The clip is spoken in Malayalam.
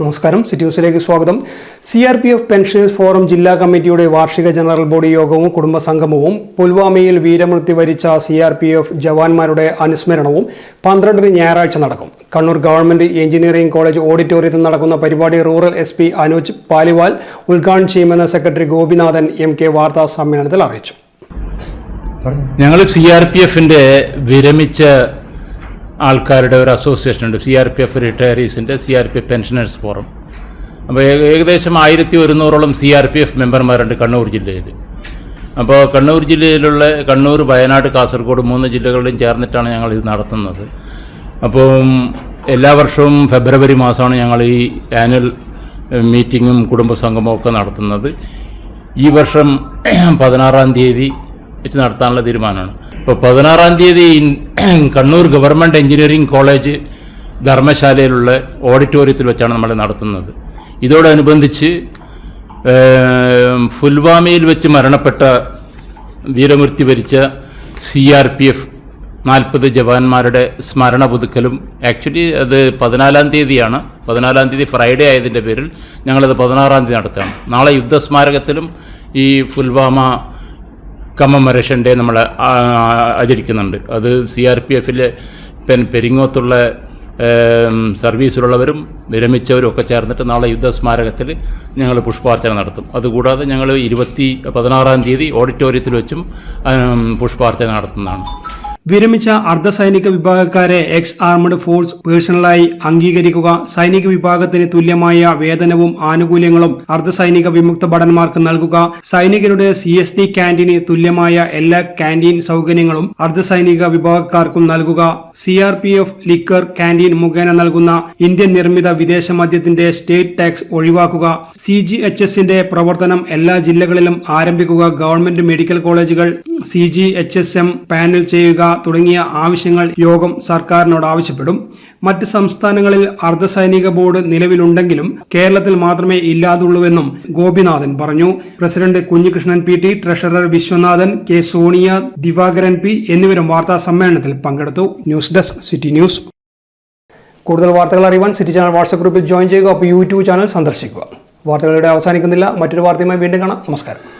നമസ്കാരം. സിറ്റി ന്യൂസിലേക്ക് സ്വാഗതം. C R P F pensioners forum ജില്ലാ കമ്മിറ്റിയുടെ വാർഷിക ജനറൽ ബോഡി യോഗവും കുടുംബസംഗമവും പുൽവാമയിൽ വീരമൃത്യു വരിച്ച സി ആർ പി എഫ് ജവാന്മാരുടെ അനുസ്മരണവും പന്ത്രണ്ടിന് ഞായറാഴ്ച നടക്കും. കണ്ണൂർ ഗവൺമെന്റ് എഞ്ചിനീയറിംഗ് കോളേജ് ഓഡിറ്റോറിയത്തിൽ നടക്കുന്ന പരിപാടി rural S P Anuj Paliwal ഉദ്ഘാടനം ചെയ്യുമെന്ന് സെക്രട്ടറി ഗോപിനാഥൻ എം കെ വാർത്താ സമ്മേളനത്തിൽ അറിയിച്ചു. ഞങ്ങൾ സി ആർ പി എഫിന്റെ വിരമിച്ച ആൾക്കാരുടെ ഒരു അസോസിയേഷൻ ഉണ്ട്. C R P F റിട്ടയറീസിന്റെ C R P F pensioners forum അപ്പോൾ ഏകദേശം ആയിരത്തി ഒരുന്നൂറോളം സി ആർ പി എഫ് മെമ്പർമാരുണ്ട് കണ്ണൂർ ജില്ലയിൽ. അപ്പോൾ കണ്ണൂർ ജില്ലയിലുള്ള കണ്ണൂർ വയനാട് കാസർഗോഡ് മൂന്ന് ജില്ലകളിലും ചേർന്നിട്ടാണ് ഞങ്ങൾ ഇത് നടത്തുന്നത്. അപ്പോൾ എല്ലാ വർഷവും ഫെബ്രുവരി മാസമാണ് ഞങ്ങൾ ഈ ആനുവൽ മീറ്റിങ്ങും കുടുംബസംഗമവും ഒക്കെ നടത്തുന്നത്. ഈ വർഷം പതിനാറാം തീയതി വെച്ച് നടത്താനുള്ള തീരുമാനമാണ്. ഇപ്പോൾ പതിനാറാം തീയതി കണ്ണൂർ ഗവൺമെന്റ് എഞ്ചിനീയറിംഗ് കോളേജ് ധർമ്മശാലയിലുള്ള ഓഡിറ്റോറിയത്തിൽ വെച്ചാണ് നമ്മൾ നടത്തുന്നത്. ഇതോടനുബന്ധിച്ച് ഫുൽവാമയിൽ വെച്ച് മരണപ്പെട്ട വീരമൃത്യു ഭരിച്ച സി ആർ പി എഫ് നാൽപ്പത് ജവാന്മാരുടെ സ്മരണ പുതുക്കലും ആക്ച്വലി അത് പതിനാലാം തീയതിയാണ്. പതിനാലാം തീയതി ഫ്രൈഡേ ആയതിന്റെ പേരിൽ ഞങ്ങളത് പതിനാറാം തീയതി നടത്തുകയാണ്. നാളെ യുദ്ധസ്മാരകത്തിലും ഈ ഫുൽവാമ കമ്മമറേഷൻ ഡേ നമ്മൾ ആചരിക്കുന്നുണ്ട്. അത് സി ആർ പി എഫിലെ പെൻ പെരിങ്ങോത്തുള്ള സർവീസിലുള്ളവരും വിരമിച്ചവരും ഒക്കെ ചേർന്നിട്ട് നാളെ യുദ്ധസ്മാരകത്തിൽ ഞങ്ങൾ പുഷ്പാർച്ചന നടത്തും. അതുകൂടാതെ ഞങ്ങൾ ഇരുപത്തി പതിനാറാം തീയതി ഓഡിറ്റോറിയത്തിൽ വെച്ചും പുഷ്പാർച്ചന നടത്തുന്നതാണ്. വിരമിച്ച അർദ്ധസൈനിക വിഭാഗക്കാരെ എക്സ് ആർമഡ് ഫോഴ്സ് പേഴ്സണലായി അംഗീകരിക്കുക സൈനിക വിഭാഗത്തിന് തുല്യമായ വേതനവും ആനുകൂല്യങ്ങളും അർദ്ധസൈനിക വിമുക്ത ഭടന്മാർക്ക് നൽകുക സൈനികരുടെ സി എസ് ടി ക്യാന്റീന് തുല്യമായ എല്ലാ ക്യാന്റീൻ സൗകര്യങ്ങളും അർദ്ധസൈനിക വിഭാഗക്കാർക്കും നൽകുക C R P F liquor canteen മുഖേന നൽകുന്ന ഇന്ത്യൻ നിർമ്മിത വിദേശ മദ്യത്തിന്റെ സ്റ്റേറ്റ് ടാക്സ് ഒഴിവാക്കുക സി ജി എച്ച് എസിന്റെ പ്രവർത്തനം എല്ലാ ജില്ലകളിലും ആരംഭിക്കുക ഗവൺമെന്റ് മെഡിക്കൽ കോളേജുകൾ C G H S empanel ചെയ്യുക തുടങ്ങിയ ആവശ്യങ്ങൾ യോഗം സർക്കാരിനോട് ആവശ്യപ്പെടും. മറ്റ് സംസ്ഥാനങ്ങളിൽ അർദ്ധസൈനിക ബോർഡ് നിലവിലുണ്ടെങ്കിലും കേരളത്തിൽ മാത്രമേ ഇല്ലാതുള്ളൂവെന്നും ഗോപിനാഥൻ പറഞ്ഞു. President Kunhikrishnan P T treasurer Viswanathan K Sonia Divakaran P എന്നിവരും വാർത്താ സമ്മേളനത്തിൽ പങ്കെടുത്തു. News desk city news. കൂടുതൽ വാർത്തകൾ അറിയുവാൻ സിറ്റി ചാനൽ വാട്സ്ആപ്പ് ഗ്രൂപ്പിൽ ജോയിൻ ചെയ്യുക. അപ്പോൾ യൂട്യൂബ് ചാനൽ സന്ദർശിക്കുക. വാർത്തകളുടെ അവസാനിക്കുന്നില്ല. മറ്റൊരു വാർത്തയുമായി വീണ്ടും കാണാം. നമസ്കാരം.